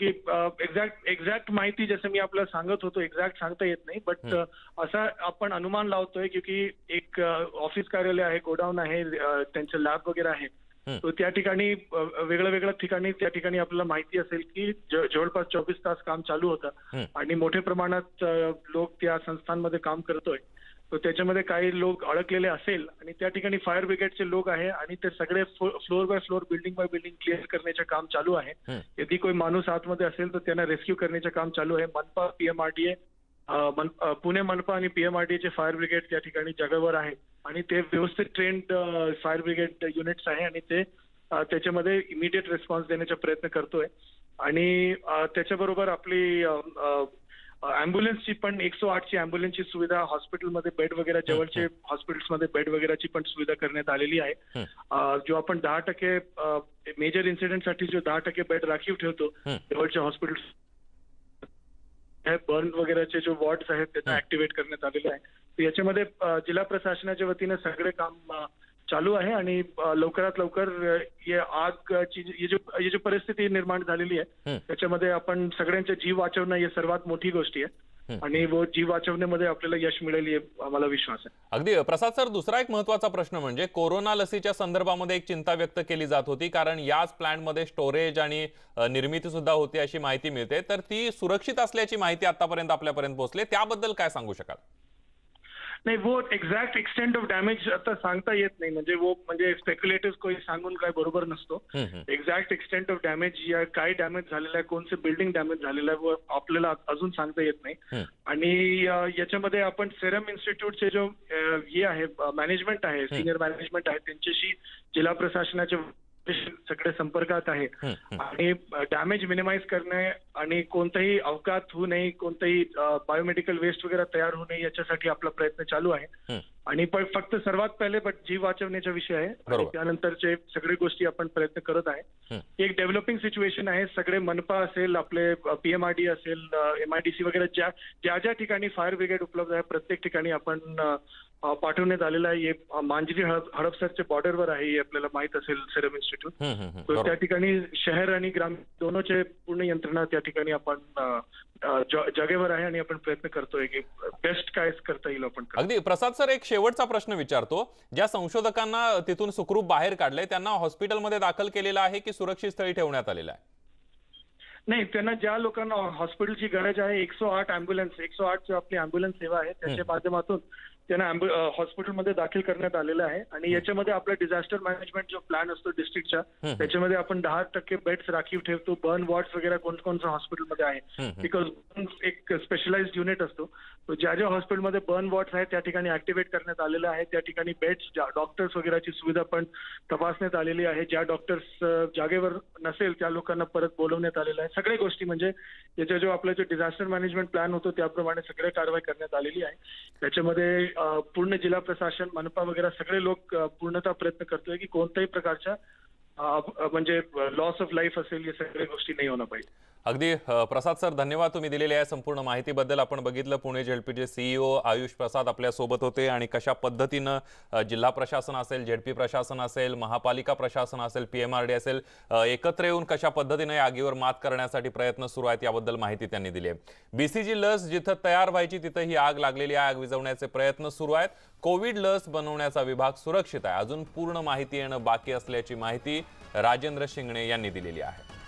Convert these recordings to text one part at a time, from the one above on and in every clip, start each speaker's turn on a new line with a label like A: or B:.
A: की exact exact माहिती जसं मी आपल्याला सांगत होतो एक्झॅक्ट सांगता येत नाही. बट असा आपण अनुमान लावतोय की एक ऑफिस कार्यालय आहे गोडाऊन आहे त्यांचं लॅब वगैरे आहे. तो त्या ठिकाणी वेगळ्या वेगळ्या ठिकाणी त्या ठिकाणी आपल्याला माहिती असेल की जवळपास चोवीस तास काम चालू होतं. आणि मोठ्या प्रमाणात लोक त्या संस्थांमध्ये काम करतोय. तर त्याच्यामध्ये काही लोक अडकलेले असेल आणि त्या ठिकाणी फायर ब्रिगेडचे लोक आहे आणि ते सगळे floor by floor building by building clear करण्याचे काम चालू आहे. यदि कोई माणूस आतमध्ये असेल तर त्यांना रेस्क्यू करण्याचे काम चालू आहे. मनपा पीएमआरडीए पुणे मनपा आणि पीएमआरडीए चे फायर ब्रिगेड त्या ठिकाणी जगावर आहे. आणि ते व्यवस्थित ट्रेंड फायर ब्रिगेड युनिट्स आहे आणि ते त्याच्यामध्ये इमिडिएट रिस्पॉन्स देण्याचा प्रयत्न करतोय. आणि त्याच्याबरोबर आपली अँब्युलन्सची पण एकशे आठची अँब्युलन्सची सुविधा हॉस्पिटलमध्ये बेड वगैरे जवळचे हॉस्पिटल्समध्ये बेड वगैरेची पण सुविधा करण्यात आलेली आहे जो आपण दहा टक्के मेजर इन्सिडेंटसाठी जो दहा टक्के बेड राखीव ठेवतो जवळच्या हॉस्पिटल बर्न वगैरेचे जो वॉर्ड्स आहेत त्याचा ऍक्टिव्हेट करण्यात आलेले आहे याच्यामध्ये जिल्हा प्रशासनाच्या वतीने सगळे काम चालू आहे आणि लवकरात लवकर आगची जी- ही जो ही जी परिस्थिती निर्माण झालेली आहे. त्याच्यामध्ये आपण सगळ्यांचे जीव वाचवणं ही सर्वात मोठी गोष्टी आहे.
B: हं.
A: आणि वो जीव वाचवण्यामध्ये आपल्याला यश मिळेल आम्हाला विश्वास आहे.
B: अगदी. प्रसाद सर दुसरा एक महत्त्वाचा प्रश्न म्हणजे कोरोना लसीच्या संदर्भामध्ये एक चिंता व्यक्त केली जात होती कारण याच प्लांटमध्ये स्टोरेज आणि निर्मिती सुद्धा होती अशी माहिती मिळते. तर ती सुरक्षित असल्याची माहिती आतापर्यंत आपल्यापर्यंत पोहोचली. त्याबद्दल काय सांगू शकाल?
A: नाही वो एक्झॅक्ट एक्सटेंट ऑफ डॅमेज आता सांगता येत नाही म्हणजे वो म्हणजे स्पेक्युलेटिव्ह कोणी सांगून काय बरोबर नसतो. एक्झॅक्ट एक्सटेंट ऑफ डॅमेज या काय डॅमेज झालेलं आहे कोणते बिल्डिंग डॅमेज झालेलं आहे व आपल्याला अजून सांगता येत नाही. आणि याच्यामध्ये आपण सेरम इन्स्टिट्यूटचे जो हे आहे मॅनेजमेंट आहे सिनियर मॅनेजमेंट आहे त्यांच्याशी जिल्हा प्रशासनाचे सगळे संपर्कात आहे. आणि डॅमेज मिनिमाइज करणे आणि कोणताही अवकात होऊ नये कोणताही बायोमेडिकल वेस्ट वगैरे तयार होऊ नये याच्यासाठी आपला प्रयत्न चालू आहे. आणि पण फक्त सर्वात पहिले पण जीव वाचवण्याचा विषय आहे आणि. त्यानंतरचे सगळे गोष्टी आपण प्रयत्न करत आहे. एक डेव्हलपिंग सिच्युएशन आहे सगळे मनपा असेल आपले पीएमआरडी असेल एमआयडीसी वगैरे ज्या ज्या ज्या ठिकाणी फायर ब्रिगेड उपलब्ध आहे प्रत्येक ठिकाणी आपण पाठवण्यात आलेलं आहे. मांजरी हडप हडपसरच्या बॉर्डरवर आहे हे आपल्याला माहीत असेल सेरम इन्स्टिट्यूट. तर त्या. ठिकाणी शहर आणि ग्राम दोनोचे पूर्ण यंत्रणा त्या ठिकाणी आपण जागेवर आहे आणि आपण प्रयत्न करतोय की बेस्ट काय करता येईल आपण
B: अगदी. प्रसाद सर एक शेवटचा प्रश्न विचारतो. ज्या संशोधकांना तिथून सुखरूप बाहेर काढलंय त्यांना हॉस्पिटलमध्ये दाखल केलेलं आहे की सुरक्षित स्थळी ठेवण्यात आलेलं आहे?
A: नाही त्यांना ज्या लोकांना हॉस्पिटलची गरज आहे एकशे आठ अँब्युलन्स एकशे आठ जो आपली अँब्युलन्स सेवा आहे त्याच्या माध्यमातून त्यांना हॉस्पिटलमध्ये दाखल करण्यात आलेलं आहे. आणि याच्यामध्ये आपला डिझास्टर मॅनेजमेंट जो प्लॅन असतो डिस्ट्रिक्टचा. त्याच्यामध्ये आपण दहा टक्के बेड्स राखीव ठेवतो. बर्न वॉर्ड्स वगैरे कोणकोणचं हॉस्पिटलमध्ये आहे. बिकॉज एक स्पेशलाइज्ड युनिट असतो. तो ज्या ज्या हॉस्पिटलमध्ये बर्न वॉर्ड्स आहेत त्या ठिकाणी ऍक्टिव्हेट करण्यात आलेलं आहे. त्या ठिकाणी बेड्स डॉक्टर्स वगैरेची सुविधा पण तपासण्यात आलेली आहे. ज्या डॉक्टर्स जागेवर नसेल त्या लोकांना परत बोलवण्यात आलेलं आहे. सगळ्या गोष्टी म्हणजे याचा जो आपला जो डिझास्टर मॅनेजमेंट प्लॅन होतो त्याप्रमाणे सगळे कारवाई करण्यात आलेली आहे. त्याच्यामध्ये पूर्ण जिल्हा प्रशासन मनपा वगैरे सगळे लोक पूर्णतः प्रयत्न करतोय की कोणत्याही प्रकारच्या म्हणजे लॉस ऑफ लाईफ असेल या सगळ्या गोष्टी नाही होणं पाहिजे.
B: अगदी प्रसाद सर धन्यवाद तुम्ही दिलेल्या या संपूर्ण माहितीबद्दल. आपण बघितलं पुणे झेडपीचे सीईओ आयुष प्रसाद आपल्यासोबत होते आणि कशा पद्धतीनं जिल्हा प्रशासन असेल झेडपी प्रशासन असेल महापालिका प्रशासन असेल पीएमआरडी असेल एकत्र येऊन कशा पद्धतीनं या आगीवर मात करण्यासाठी प्रयत्न सुरू आहेत याबद्दल माहिती त्यांनी दिली आहे. बीसीजी लस जिथं तयार व्हायची तिथं ही आग लागलेली आहे. आग विझवण्याचे प्रयत्न सुरू आहेत. कोविड लस बनवण्याचा विभाग सुरक्षित आहे. अजून पूर्ण माहिती येणं बाकी असल्याची माहिती राजेंद्र शिंगणे यांनी दिलेली आहे.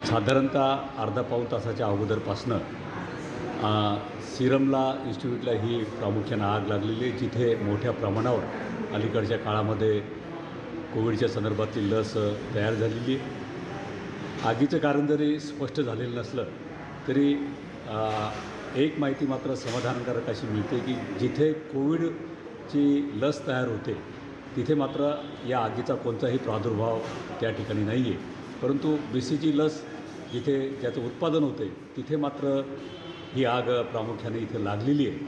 C: साधारणतः अर्धा पाऊण तासाच्या अगोदरपासनं सिरमला इन्स्टिट्यूटला ही प्रामुख्यानं आग लागलेली आहे जिथे मोठ्या प्रमाणावर अलीकडच्या काळामध्ये कोविडच्या संदर्भातली लस तयार झालेली आहे. आगीचं कारण जरी स्पष्ट झालेलं नसलं तरी एक माहिती मात्र समाधानकारक अशी मिळते की जिथे कोविडची लस तयार होते तिथे मात्र या आगीचा कोणताही प्रादुर्भाव त्या ठिकाणी नाही आहे परंतु बी सी जी लस जिथे ज्याचं उत्पादन होते तिथे मात्र ही आग प्रामुख्याने इथे लागलेली आहे.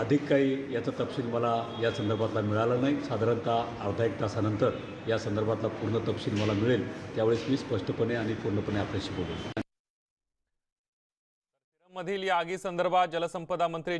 C: अधिक काही याचा तपशील मला या संदर्भातला मिळाला नाही. साधारणतः अर्धा एक तासानंतर या संदर्भातला पूर्ण तपशील मला मिळेल. त्यावेळेस मी स्पष्टपणे आणि पूर्णपणे आपल्याशी बोलेन.
B: मधील या आगी संदर्भात जलसंपदा मंत्री